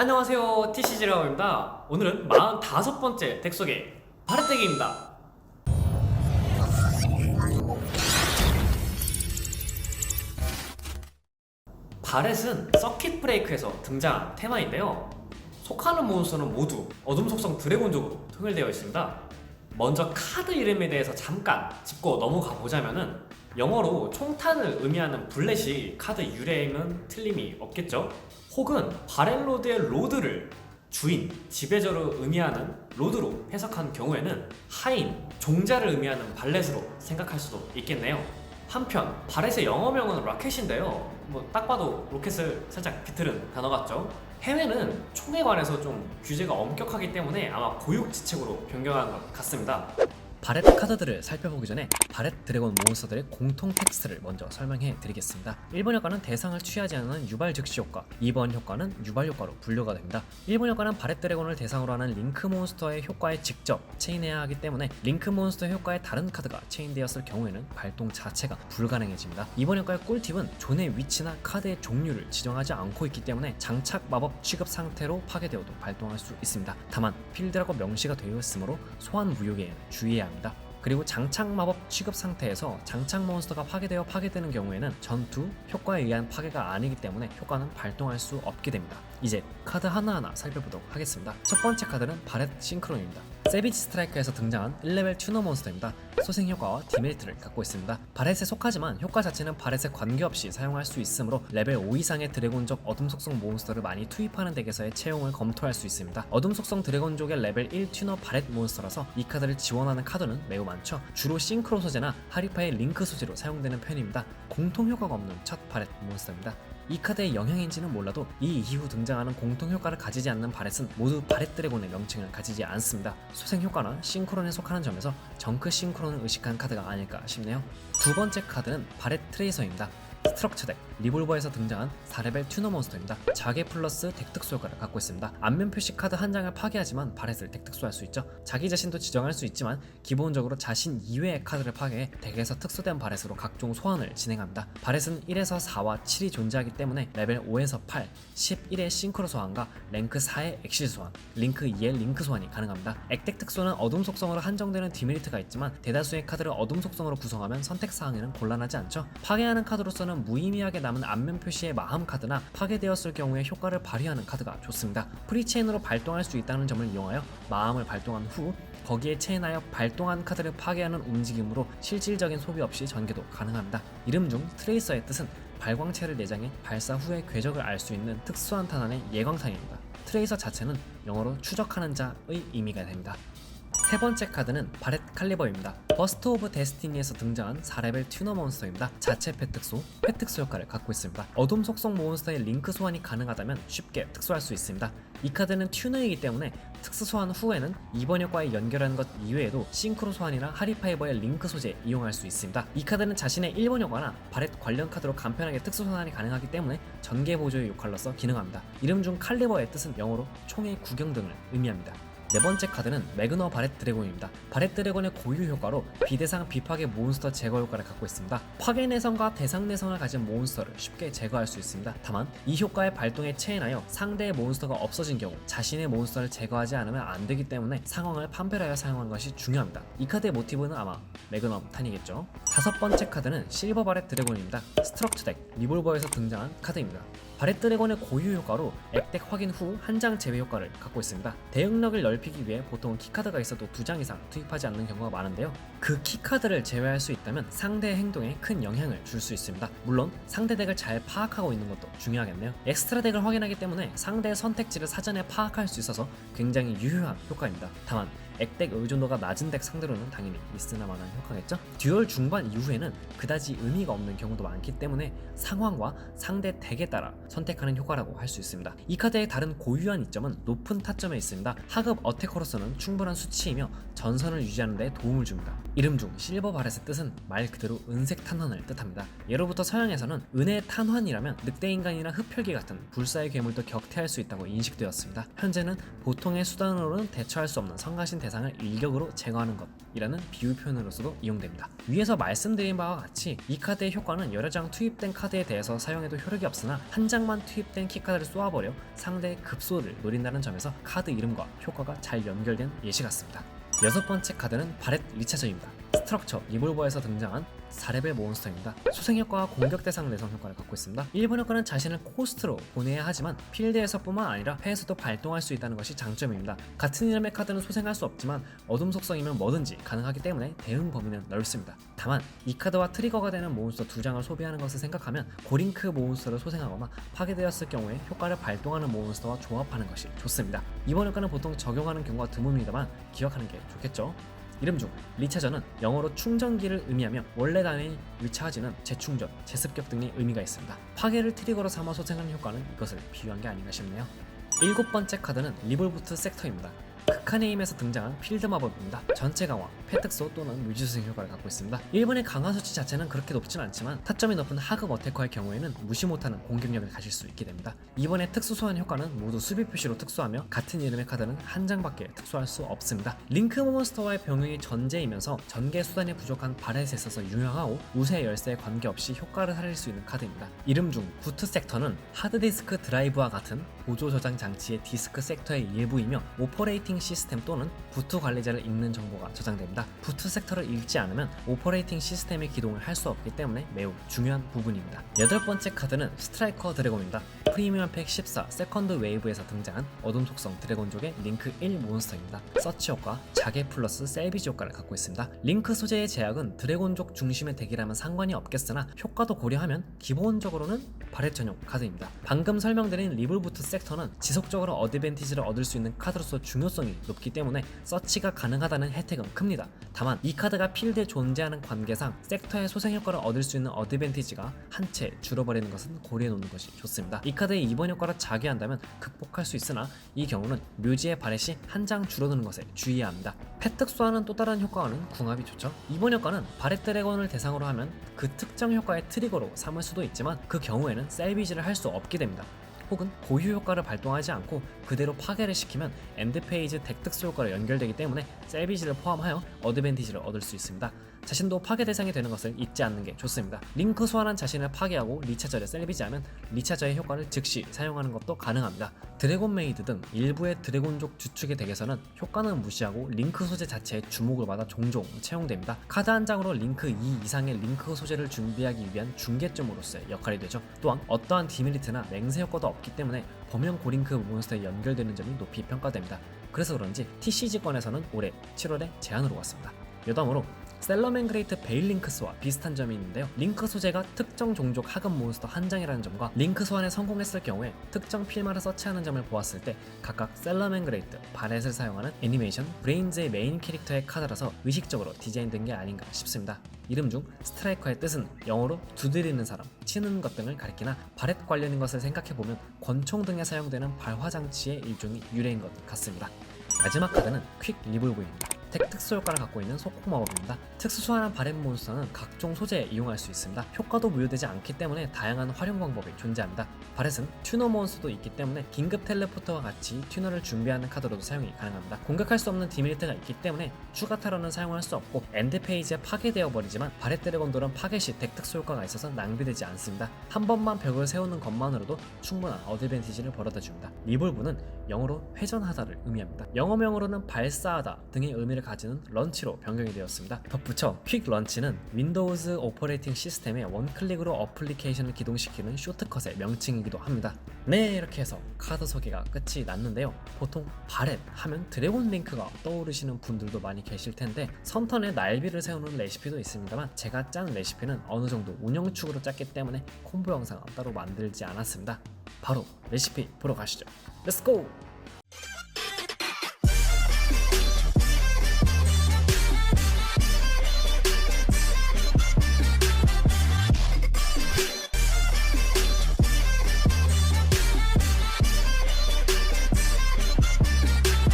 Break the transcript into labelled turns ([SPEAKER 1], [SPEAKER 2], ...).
[SPEAKER 1] 안녕하세요 TCG라고입니다. 오늘은 45번째 덱 소개 바르떼기입니다. 바렛은 서킷 브레이크에서 등장한 테마인데요. 속하는 몬스터는 모두 어둠 속성 드래곤족으로 통일되어 있습니다. 먼저 카드 이름에 대해서 잠깐 짚고 넘어가 보자면은 영어로 총탄을 의미하는 블렛이 카드 유래임은 틀림이 없겠죠 혹은 바렐로드의 로드를 주인, 지배자로 의미하는 로드로 해석한 경우에는 하인, 종자를 의미하는 발렛으로 생각할 수도 있겠네요. 한편 바렛의 영어명은 라켓인데요. 뭐 딱 봐도 로켓을 살짝 비틀은 단어 같죠? 해외는 총에 관해서 좀 규제가 엄격하기 때문에 아마 고육지책으로 변경한 것 같습니다. 바렛 카드들을 살펴보기 전에 바렛 드래곤 몬스터들의 공통 텍스트를 먼저 설명해 드리겠습니다. 1번 효과는 대상을 취하지 않는 유발 즉시 효과, 2번 효과는 유발 효과로 분류가 됩니다. 1번 효과는 바렛 드래곤을 대상으로 하는 링크 몬스터의 효과에 직접 체인해야 하기 때문에 링크 몬스터 효과에 다른 카드가 체인되었을 경우에는 발동 자체가 불가능해집니다. 2번 효과의 꿀팁은 존의 위치나 카드의 종류를 지정하지 않고 있기 때문에 장착 마법 취급 상태로 파괴되어도 발동할 수 있습니다. 다만 필드라고 명시가 되어 있으므로 소환 무효에는 주의해야 합니다. 그리고 장착 마법 취급 상태에서 장착 몬스터가 파괴되어 파괴되는 경우에는 전투 효과에 의한 파괴가 아니기 때문에 효과는 발동할 수 없게 됩니다. 이제 카드 하나하나 살펴보도록 하겠습니다. 첫 번째 카드는 바렛 싱크론입니다. 세비지 스트라이크에서 등장한 1레벨 튜너 몬스터입니다. 소생 효과와 디메리트를 갖고 있습니다. 바렛에 속하지만 효과 자체는 바렛에 관계없이 사용할 수 있으므로 레벨 5 이상의 드래곤족 어둠 속성 몬스터를 많이 투입하는 덱에서의 채용을 검토할 수 있습니다. 어둠 속성 드래곤족의 레벨 1 튜너 바렛 몬스터라서 이 카드를 지원하는 카드는 매우 많죠. 주로 싱크로 소재나 하리파의 링크 소재로 사용되는 편입니다. 공통 효과가 없는 첫 바렛 몬스터입니다. 이 카드의 영향인지는 몰라도 이 이후 등장하는 공통 효과를 가지지 않는 바렛은 모두 바렛 드래곤의 명칭을 가지지 않습니다. 소생 효과나 싱크론에 속하는 점에서 정크 싱크론을 의식한 카드가 아닐까 싶네요. 두 번째 카드는 바렛 트레이서입니다. 스트럭처 덱 리볼버에서 등장한 4레벨 튜너 몬스터입니다. 자개 플러스 덱 특수 효과를 갖고 있습니다. 앞면 표시 카드 한 장을 파괴하지만 바렛을 덱 특수할 수 있죠. 자기 자신도 지정할 수 있지만 기본적으로 자신 이외의 카드를 파괴해 덱에서 특수된 바렛으로 각종 소환을 진행합니다. 바렛은 1에서 4와 7이 존재하기 때문에 레벨 5에서 8, 11의 싱크로 소환과 랭크 4의 엑실 소환, 링크 2의 링크 소환이 가능합니다. 액덱 특수는 어둠 속성으로 한정되는 디메리트가 있지만 대다수의 카드를 어둠 속성으로 구성하면 선택 사항에는 곤란하지 않죠. 파괴하는 카드로서는 무의미하게 남은 앞면 표시의 마함 카드나 파괴되었을 경우에 효과를 발휘하는 카드가 좋습니다. 프리체인으로 발동할 수 있다는 점을 이용하여 마음을 발동한 후 거기에 체인하여 발동한 카드를 파괴하는 움직임으로 실질적인 소비 없이 전개도 가능합니다. 이름 중 트레이서의 뜻은 발광체를 내장해 발사 후의 궤적을 알 수 있는 특수한 탄환의 예광탄입니다. 트레이서 자체는 영어로 추적하는 자의 의미가 됩니다. 세 번째 카드는 바렛 칼리버입니다. 버스트 오브 데스티니에서 등장한 4레벨 튜너 몬스터입니다. 자체 패특수, 패특수 효과를 갖고 있습니다. 어둠 속성 몬스터의 링크 소환이 가능하다면 쉽게 특수할 수 있습니다. 이 카드는 튜너이기 때문에 특수 소환 후에는 이번 효과에 연결하는 것 이외에도 싱크로 소환이나 하리파이버의 링크 소재 이용할 수 있습니다. 이 카드는 자신의 1번 효과나 바렛 관련 카드로 간편하게 특수 소환이 가능하기 때문에 전개 보조의 역할로서 기능합니다. 이름 중 칼리버의 뜻은 영어로 총의 구경 등을 의미합니다. 네 번째 카드는 매그너 바렛 드래곤입니다. 바렛 드래곤의 고유 효과로 비대상 비파괴 몬스터 제거 효과를 갖고 있습니다. 파괴 내성과 대상 내성을 가진 몬스터를 쉽게 제거할 수 있습니다. 다만 이 효과의 발동에 체인하여 상대의 몬스터가 없어진 경우 자신의 몬스터를 제거하지 않으면 안 되기 때문에 상황을 판별하여 사용하는 것이 중요합니다. 이 카드의 모티브는 아마 매그넘 탄이겠죠. 다섯 번째 카드는 실버 바렛 드래곤입니다. 스트럭처 덱 리볼버에서 등장한 카드입니다. 바렛 드래곤의 고유 효과로 액덱 확인 후 한 장 제외 효과를 갖고 있습니다. 대응력을 넓히기 위해 보통 키카드가 있어도 두 장 이상 투입하지 않는 경우가 많은데요. 그 키카드를 제외할 수 있다면 상대의 행동에 큰 영향을 줄 수 있습니다. 물론 상대 덱을 잘 파악하고 있는 것도 중요하겠네요. 엑스트라 덱을 확인하기 때문에 상대의 선택지를 사전에 파악할 수 있어서 굉장히 유효한 효과입니다. 다만 액덱 의존도가 낮은 덱 상대로는 당연히 있으나 마나한 효과겠죠? 듀얼 중반 이후에는 그다지 의미가 없는 경우도 많기 때문에 상황과 상대 덱에 따라 선택하는 효과라고 할 수 있습니다. 이 카드의 다른 고유한 이점은 높은 타점에 있습니다. 하급 어태커로서는 충분한 수치이며 전선을 유지하는 데 도움을 줍니다. 이름 중 실버 바렛의 뜻은 말 그대로 은색 탄환을 뜻합니다. 예로부터 서양에서는 은의 탄환이라면 늑대 인간이나 흡혈귀 같은 불사의 괴물도 격퇴할 수 있다고 인식되었습니다. 현재는 보통의 수단으로는 대처할 수 없는 성가신
[SPEAKER 2] 대상을 일격으로 제거하는 것이라는 비유 표현으로서도 이용됩니다. 위에서 말씀드린 바와 같이 이 카드의 효과는 여러 장 투입된 카드에 대해서 사용해도 효력이 없으나 한 장만 투입된 키카드를 쏘아버려 상대의 급소를 노린다는 점에서 카드 이름과 효과가 잘 연결된 예시 같습니다. 여섯 번째 카드는 바렛 리차저입니다. 스트럭처 리볼버에서 등장한 4레벨 몬스터입니다. 소생 효과와 공격 대상 내성 효과를 갖고 있습니다. 1번 효과는 자신을 코스트로 보내야 하지만 필드에서뿐만 아니라 패에서도 발동할 수 있다는 것이 장점입니다. 같은 이름의 카드는 소생할 수 없지만 어둠 속성이면 뭐든지 가능하기 때문에 대응 범위는 넓습니다. 다만 이 카드와 트리거가 되는 몬스터 두 장을 소비하는 것을 생각하면 고링크 몬스터를 소생하거나 파괴되었을 경우에 효과를 발동하는 몬스터와 조합하는 것이 좋습니다. 이번 효과는 보통 적용하는 경우가 드뭅니다만 기억하는 게 좋겠죠. 이름 중 리차저는 영어로 충전기를 의미하며 원래 단어인 리차지는 재충전, 재습격 등의 의미가 있습니다. 파괴를 트리거로 삼아 소생하는 효과는 이것을 비유한 게 아닌가 싶네요. 일곱 번째 카드는 리볼부트 섹터입니다. 극한의 힘에서 등장한 필드 마법입니다. 전체 강화, 패특소 또는 뮤지수생 효과를 갖고 있습니다. 1번의 강화 수치 자체는 그렇게 높진 않지만 타점이 높은 하급 어태커의 경우에는 무시 못하는 공격력을 가질 수 있게 됩니다. 2번의 특수 소환 효과는 모두 수비 표시로 특수하며 같은 이름의 카드는 한 장밖에 특수할 수 없습니다. 링크 몬스터와의 병행이 전제이면서 전개 수단이 부족한 바렛에 있어서 유용하고 우세 열쇠에 관계없이 효과를 살릴 수 있는 카드입니다. 이름 중 부트 섹터는 하드디스크 드라이브와 같은 보조 저장 장치의 디스크 섹터의 일부이며 오퍼레이팅 시스템 또는 부트 관리자를 읽는 정보가 저장됩니다. 부트 섹터를 읽지 않으면 오퍼레이팅 시스템의 기동을 할 수 없기 때문에 매우 중요한 부분입니다. 여덟 번째 카드는 스트라이커 드래곤입니다. 프리미엄 팩 14 세컨드 웨이브에서 등장한 어둠 속성 드래곤족의 링크 1 몬스터입니다. 서치 효과, 자개 플러스 셀비지 효과를 갖고 있습니다. 링크 소재의 제약은 드래곤족 중심의 덱이라면 상관이 없겠으나 효과도 고려하면 기본적으로는 바렛 전용 카드입니다. 방금 설명드린 리블부트 섹터는 지속적으로 어드밴티지를 얻을 수 있는 카드로서 중요성이 높기 때문에 서치가 가능하다는 혜택은 큽니다. 다만 이 카드가 필드에 존재하는 관계상 섹터의 소생 효과를 얻을 수 있는 어드밴티지가 한 채 줄어버리는 것은 고려해 놓는 것이 좋습니다. 이 카드의 이번 효과를 자괴한다면 극복할 수 있으나 이 경우는 묘지의 바렛이 한장 줄어드는 것에 주의해야 합니다. 패특수하는 또 다른 효과와는 궁합이 좋죠. 이번 효과는 바렛 드래곤을 대상으로 하면 그 특정 효과의 트리거로 삼을 수도 있지만 그 경우에는 셀비지를 할 수 없게 됩니다. 혹은 고유 효과를 발동하지 않고 그대로 파괴를 시키면 엔드 페이지 덱 특수 효과로 연결되기 때문에 셀비지를 포함하여 어드밴티지를 얻을 수 있습니다. 자신도 파괴 대상이 되는 것을 잊지 않는 게 좋습니다. 링크 소환한 자신을 파괴하고 리차저를 셀비지하면 리차저의 효과를 즉시 사용하는 것도 가능합니다. 드래곤 메이드 등 일부의 드래곤족 주축의 덱에서는 효과는 무시하고 링크 소재 자체에 주목을 받아 종종 채용됩니다. 카드 한 장으로 링크 2 이상의 링크 소재를 준비하기 위한 중개점으로서의 역할이 되죠. 또한 어떠한 디메리트나 맹세 효과도 없기 때문에 범용 고링크 몬스터에 연결되는 점이 높이 평가됩니다. 그래서 그런지 TCG권에서는 올해 7월에 제한으로 왔습니다. 여담으로 셀러맨 그레이트 베일링크스와 비슷한 점이 있는데요. 링크 소재가 특정 종족 하급 몬스터 한 장이라는 점과 링크 소환에 성공했을 경우에 특정 필마를 서치하는 점을 보았을 때 각각 셀러맨 그레이트, 바렛을 사용하는 애니메이션 브레인즈의 메인 캐릭터의 카드라서 의식적으로 디자인된 게 아닌가 싶습니다. 이름 중 스트라이커의 뜻은 영어로 두드리는 사람, 치는 것 등을 가리키나 바렛 관련인 것을 생각해보면 권총 등에 사용되는 발화 장치의 일종이 유래인 것 같습니다. 마지막 카드는 퀵 리볼브입니다. 덱 특수 효과를 갖고 있는 소콩 마법입니다. 특수 소환한 바렛 몬스터는 각종 소재에 이용할 수 있습니다. 효과도 무효되지 않기 때문에 다양한 활용 방법이 존재합니다. 바렛은 튜너 몬스터도 있기 때문에 긴급 텔레포터와 같이 튜너를 준비하는 카드로도 사용이 가능합니다. 공격할 수 없는 디메리트가 있기 때문에 추가 타로는 사용할 수 없고 엔드 페이지에 파괴되어 버리지만 바렛 드래곤돌은 파괴 시덱 특수 효과가 있어서 낭비되지 않습니다. 한 번만 벽을 세우는 것만으로도 충분한 어드밴티지를 벌어다 줍니다. 리볼브는 영어로 회전하다를 의미합니다. 영어명으로는 발사하다 등의 의미를 가지는 런치로 변경이 되었습니다. 덧붙여 퀵 런치는 윈도우즈 오퍼레이팅 시스템의 원클릭으로 어플리케이션을 기동시키는 쇼트컷의 명칭이기도 합니다. 네 이렇게 해서 카드 소개가 끝이 났는데요. 보통 바렛 하면 드래곤 링크가 떠오르시는 분들도 많이 계실 텐데 선턴에 날비를 세우는 레시피도 있습니다만 제가 짠 레시피는 어느 정도 운영축으로 짰기 때문에 콤보 영상 따로 만들지 않았습니다. 바로 레시피 보러 가시죠. the school.